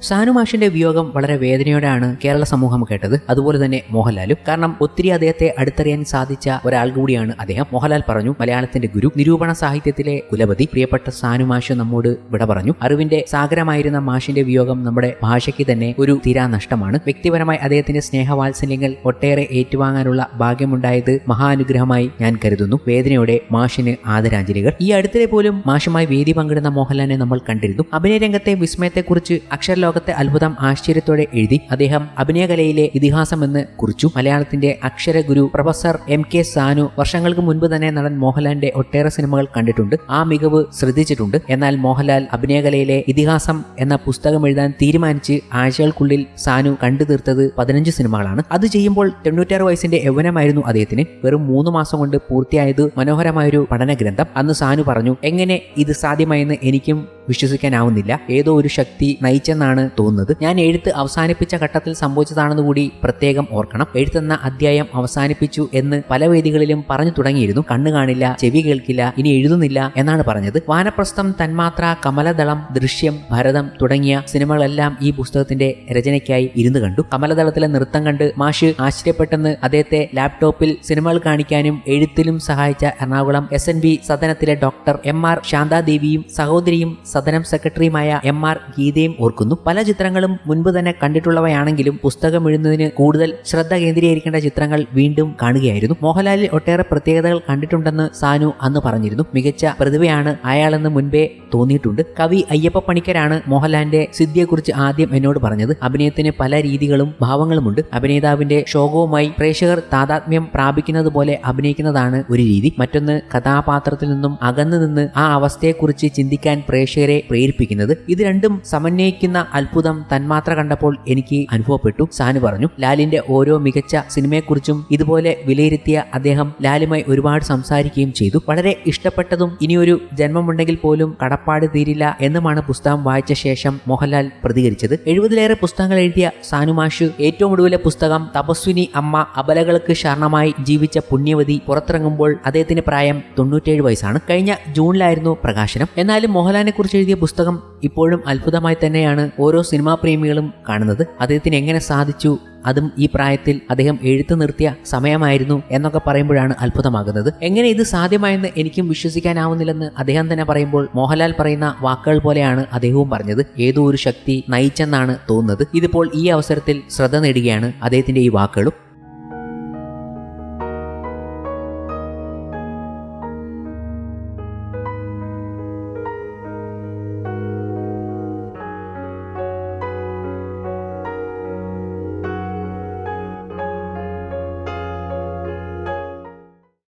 സാനുമാഷിന്റെ വിയോഗം വളരെ വേദനയോടെയാണ് കേരള സമൂഹം കേട്ടത്. അതുപോലെ തന്നെ മോഹൻലാലും. കാരണം ഒത്തിരി അദ്ദേഹത്തെ അടുത്തറിയാൻ സാധിച്ച ഒരാൾ കൂടിയാണ് അദ്ദേഹം. മോഹൻലാൽ പറഞ്ഞു മലയാളത്തിന്റെ ഗുരു നിരൂപണ സാഹിത്യത്തിലെ കുലപതി പ്രിയപ്പെട്ട സാനുമാഷ് നമ്മോട് വിട പറഞ്ഞു. അറിവിന്റെ സാഗരമായിരുന്ന മാഷിന്റെ വിയോഗം നമ്മുടെ ഭാഷയ്ക്ക് തന്നെ ഒരു തീരാ നഷ്ടമാണ്. വ്യക്തിപരമായി അദ്ദേഹത്തിന്റെ സ്നേഹവാത്സല്യങ്ങൾ ഒട്ടേറെ ഏറ്റുവാങ്ങാനുള്ള ഭാഗ്യമുണ്ടായത് മഹാനുഗ്രഹമായി ഞാൻ കരുതുന്നു. വേദനയോടെ മാഷിന് ആദരാഞ്ജലികൾ. ഈ അടുത്തിടെ പോലും മാഷുമായി വേദി പങ്കിടുന്ന മോഹൻലാലിനെ നമ്മൾ കണ്ടിരുന്നു. അഭിനയ രംഗത്തെ വിസ്മയത്തെക്കുറിച്ച് അക്ഷരലോകത്തെ അത്ഭുതം ആശ്ചര്യത്തോടെ എഴുതി അദ്ദേഹം അഭിനയകലയിലെ ഇതിഹാസം എന്ന് കുറിച്ചു. മലയാളത്തിന്റെ അക്ഷരഗുരു പ്രൊഫസർ എം കെ സാനു വർഷങ്ങൾക്ക് മുൻപ് തന്നെ നടൻ മോഹൻലാലിന്റെ ഒട്ടേറെ സിനിമകൾ കണ്ടിട്ടുണ്ട്. ആ മികവ് ശ്രദ്ധിച്ചിട്ടുണ്ട്. എന്നാൽ മോഹൻലാൽ അഭിനയകലയിലെ ഇതിഹാസം എന്ന പുസ്തകം എഴുതാൻ തീരുമാനിച്ച് ആഴ്ചകൾക്കുള്ളിൽ സാനു കണ്ടു തീർത്തത് പതിനഞ്ച് സിനിമകളാണ്. അത് ചെയ്യുമ്പോൾ തൊണ്ണൂറ്റാറ് വയസ്സിന്റെ യൗവനമായിരുന്നു അദ്ദേഹത്തിന്. വെറും മൂന്ന് മാസം കൊണ്ട് പൂർത്തിയായത് മനോഹരമായൊരു പഠന ഗ്രന്ഥം അന്ന് സാനു പറഞ്ഞു എങ്ങനെ ഇത് സാധ്യമായെന്ന് എനിക്കും വിശ്വസിക്കാനാവുന്നില്ല. ഏതോ ഒരു ശക്തി നയിച്ചെന്നാണ് തോന്നുന്നത്. ഞാൻ എഴുത്ത് അവസാനിപ്പിച്ച ഘട്ടത്തിൽ സംഭവിച്ചതാണെന്ന് കൂടി പ്രത്യേകം ഓർക്കണം. എഴുത്തെന്ന അധ്യായം അവസാനിപ്പിച്ചു എന്ന് പല വേദികളിലും പറഞ്ഞു തുടങ്ങിയിരുന്നു. കണ്ണു കാണില്ല ചെവി കേൾക്കില്ല ഇനി എഴുതുന്നില്ല എന്നാണ് പറഞ്ഞത്. വാനപ്രസ്ഥം തന്മാത്ര കമലദളം ദൃശ്യം ഭരതം തുടങ്ങിയ സിനിമകളെല്ലാം ഈ പുസ്തകത്തിന്റെ രചനയ്ക്കായി ഇരുന്ന് കണ്ടു. കമലദളത്തിലെ നൃത്തം കണ്ട് മാഷ് ആശ്ചര്യപ്പെട്ടെന്ന് അദ്ദേഹത്തെ ലാപ്ടോപ്പിൽ സിനിമകൾ കാണിക്കാനും എഴുത്തിലും സഹായിച്ച എറണാകുളം എസ് എൻ ബി സദനത്തിലെ ഡോക്ടർ എം ആർ ശാന്താദേവിയും സഹോദരിയും സദനം സെക്രട്ടറിയുമായ എം ആർ ഗീതയും ഓർക്കുന്നു. പല ചിത്രങ്ങളും മുൻപ് തന്നെ കണ്ടിട്ടുള്ളവയാണെങ്കിലും പുസ്തകം എഴുതുന്നതിന് കൂടുതൽ ശ്രദ്ധ കേന്ദ്രീകരിക്കേണ്ട ചിത്രങ്ങൾ വീണ്ടും കാണുകയായിരുന്നു. മോഹൻലാലിൽ ഒട്ടേറെ പ്രത്യേകതകൾ കണ്ടിട്ടുണ്ടെന്ന് സാനു അന്ന് പറഞ്ഞിരുന്നു. മികച്ച പ്രതിഭയാണ് അയാളെന്ന് മുൻപേ തോന്നിയിട്ടുണ്ട്. കവി അയ്യപ്പ പണിക്കരാണ് മോഹൻലാലിന്റെ സിദ്ധിയെക്കുറിച്ച് ആദ്യം എന്നോട് പറഞ്ഞത്. അഭിനയത്തിന് പല രീതികളും ഭാവങ്ങളുമുണ്ട്. അഭിനേതാവിന്റെ ശോകവുമായി പ്രേക്ഷകർ താതാത്മ്യം പ്രാപിക്കുന്നത് പോലെ അഭിനയിക്കുന്നതാണ് ഒരു രീതി. മറ്റൊന്ന് കഥാപാത്രത്തിൽ നിന്നും അകന്നു നിന്ന് ആ അവസ്ഥയെക്കുറിച്ച് ചിന്തിക്കാൻ പ്രേക്ഷകരെ പ്രേരിപ്പിക്കുന്നത്. ഇത് രണ്ടും സമന്വയിക്കുന്ന അത്ഭുതം തന്മാത്ര കണ്ടപ്പോൾ എനിക്ക് അനുഭവപ്പെട്ടു. സാനു പറഞ്ഞു ലാലിന്റെ ഓരോ മികച്ച സിനിമയെക്കുറിച്ചും ഇതുപോലെ വിലയിരുത്തിയ അദ്ദേഹം ലാലുമായി ഒരുപാട് സംസാരിക്കുകയും ചെയ്തു. വളരെ ഇഷ്ടപ്പെട്ടതും ഇനിയൊരു ജന്മമുണ്ടെങ്കിൽ പോലും കടപ്പാട് തീരില്ല എന്നുമാണ് പുസ്തകം വായിച്ച ശേഷം മോഹൻലാൽ പ്രതികരിച്ചത്. എഴുപതിലേറെ പുസ്തകങ്ങൾ എഴുതിയ സാനുമാഷ് ഏറ്റവും ഒടുവിലെ പുസ്തകം തപസ്വിനി അമ്മ അബലകൾക്ക് ശരണമായി ജീവിച്ച പുണ്യവതി പുറത്തിറങ്ങുമ്പോൾ അദ്ദേഹത്തിന്റെ പ്രായം തൊണ്ണൂറ്റേഴ് വയസ്സാണ്. കഴിഞ്ഞ ജൂണിലായിരുന്നു പ്രകാശനം. എന്നാലും മോഹൻലാലിനെ എഴുതിയ പുസ്തകം ഇപ്പോഴും അത്ഭുതമായി തന്നെയാണ് ഓരോ സിനിമാ പ്രേമികളും കാണുന്നത്. അദ്ദേഹത്തിന് എങ്ങനെ സാധിച്ചു? അതും ഈ പ്രായത്തിൽ അദ്ദേഹം എഴുത്തു നിർത്തിയ സമയമായിരുന്നു എന്നൊക്കെ പറയുമ്പോഴാണ് അത്ഭുതമാകുന്നത്. എങ്ങനെ ഇത് സാധ്യമായെന്ന് എനിക്കും വിശ്വസിക്കാനാവുന്നില്ലെന്ന് അദ്ദേഹം തന്നെ പറയുമ്പോൾ മോഹൻലാൽ പറയുന്ന വാക്കുകൾ പോലെയാണ് അദ്ദേഹവും പറഞ്ഞത്. ഏതോ ഒരു ശക്തി നയിച്ചെന്നാണ് തോന്നുന്നത്. ഇതിപ്പോൾ ഈ അവസരത്തിൽ ശ്രദ്ധ നേടുകയാണ് അദ്ദേഹത്തിന്റെ ഈ വാക്കുകളും.